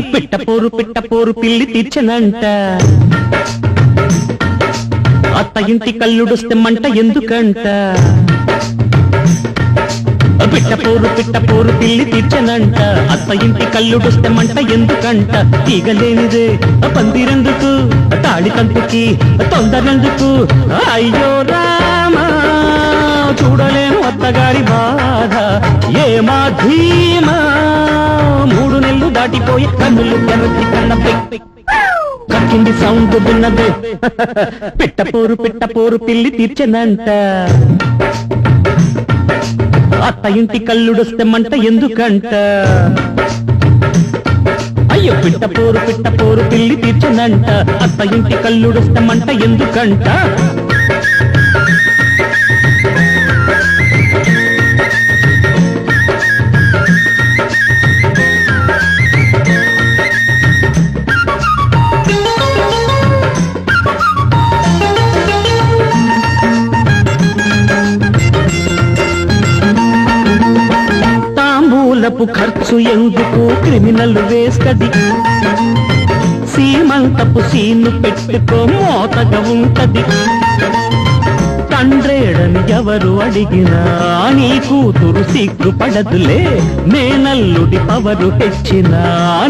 పిట్టపోరు పిట్టపోరు పిల్లి తీర్చనంట. అత్త ఇంటి కల్లుడొస్తే మంట ఎందుకంట. పిట్టపోరు పిట్టపోరు పిల్లి తీర్చనంట. అత్త ఇంటి కల్లుడుస్తే మంట ఎందుకంట. తీగలేనిదే పందిరెందుకు తాళి తంతుకి తొందరెందుకు. అయ్యో రామా చూడలేను అత్తగారి బాధ. ఏమా ధీమా? దాటిపోయి కన్నులు తెరచి కన్న కక్కింది సౌండ్ విన్నదే. పిట్టపోరు పిట్టపోరు పిల్లి తీర్చనంట. అత్త ఇంటి కల్లుడొస్తే మంట ఎందుకంట? అయ్యో పిట్టపోరు పిట్టపోరు పిల్లి తీర్చనంట. అత్త ఇంటి కల్లుడొస్తే మంట ఎందుకంట? అదనపు ఖర్చు ఎందుకు క్రిమినల్ వేస్తది? సీమంతపు సీను పెట్టుకో మోతగా ఉంటది. తండ్రేడని ఎవరు అడిగినా నీ కూతురు సిగ్గుపడదులే. మేనల్లుడి పవరు తెచ్చినా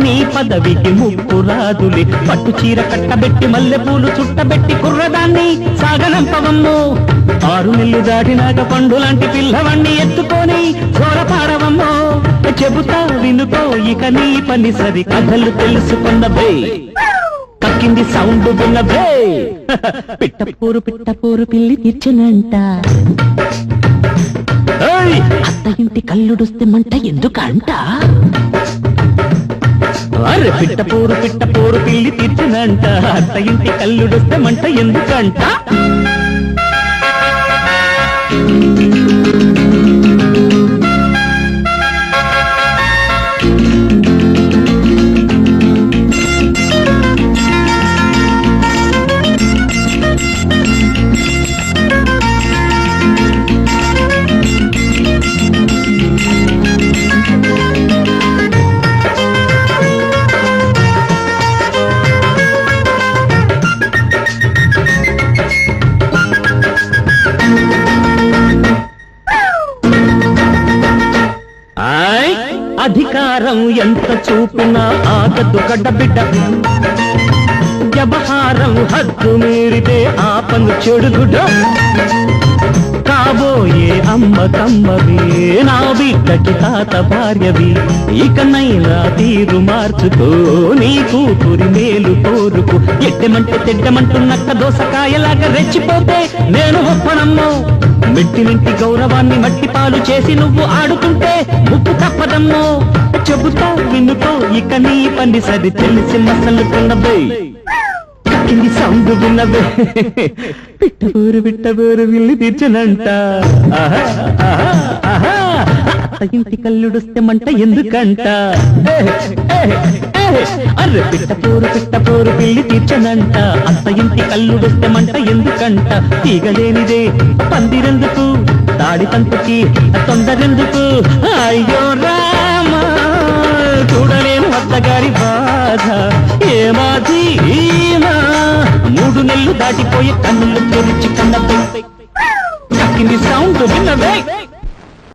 నీ పదవికి ముప్పు రాదులే. పట్టు చీర కట్టబెట్టి మల్లె పూలు చుట్టబెట్టి కుర్రదాన్ని సాగనంపవమ్ము ఆరు నెల్లు దాటినాక పండు లాంటి పిల్లవాణ్ణి ఎత్తుకొని చోరపాడవమ్మో చెబుతా వినుకో ఇక నీ పని సరి. కథలు తెలుసుకున్నవే. కక్కింది సౌండ్ విన్నవే. పిట్టపూరు పిట్టపూరు పిల్లి తీర్చనంట! అత్త ఇంటి కల్లుడొస్తే మంట ఎందుకంట? అరే పిట్టపూరు పిట్టపూరు పిల్లి తీర్చనంట. అత్త ఇంటి కల్లుడొస్తే మంట ఎందుకంట? అధికారం ఎంత చూపినా ఆగదు గడ్డబిడ్డ. వ్యవహారం హద్దు మీరితే ఆపను చెడుగుడ కాబోయే అమ్మ కమ్మవి నా బిడ్డకి తాత భార్యవి. ఇకనైనా తీరు మార్చుకో నీ కూతురి మేలు కోరుకు. ఎట్టమంటే తెడ్డమంటున్నక్క దోసకాయలాగా రెచ్చిపోతే నేను ఒప్పనమ్మో. మెట్టినింటి గౌరవాన్ని మట్టి పాలు చేసి నువ్వు ఆడుతుంటే ముప్పు తప్పదమ్మో. చెబుతా వినుకో ఇక నీ పని సరి తెలిసి మసలుకున్నవే కింది సౌండ్ విన్నవే. పిట్టబూరు పిట్టబూరు విల్లి తీర్చనంట. ఆహా, ఆహా, ఆహా. అత్త ఇంటి మంట ఎందుకంట? ఏ, పిట్ట పోరు పిట్ట పిట్టపూరు పిట్టపూరు పిల్లి తీర్చనంట. అత్త ఇంటి మంట ఎందుకంట? తీగలేనిదే పందిరెందుకు? దాడి తంతుకి తొందరెందుకు? అయ్యో రామా చూడలేను అత్తగారి బాధ. ఏమాది మూడు నెలలు దాటిపోయే కన్నులు తెరిచి కన్న సౌండ్ విన్నవే.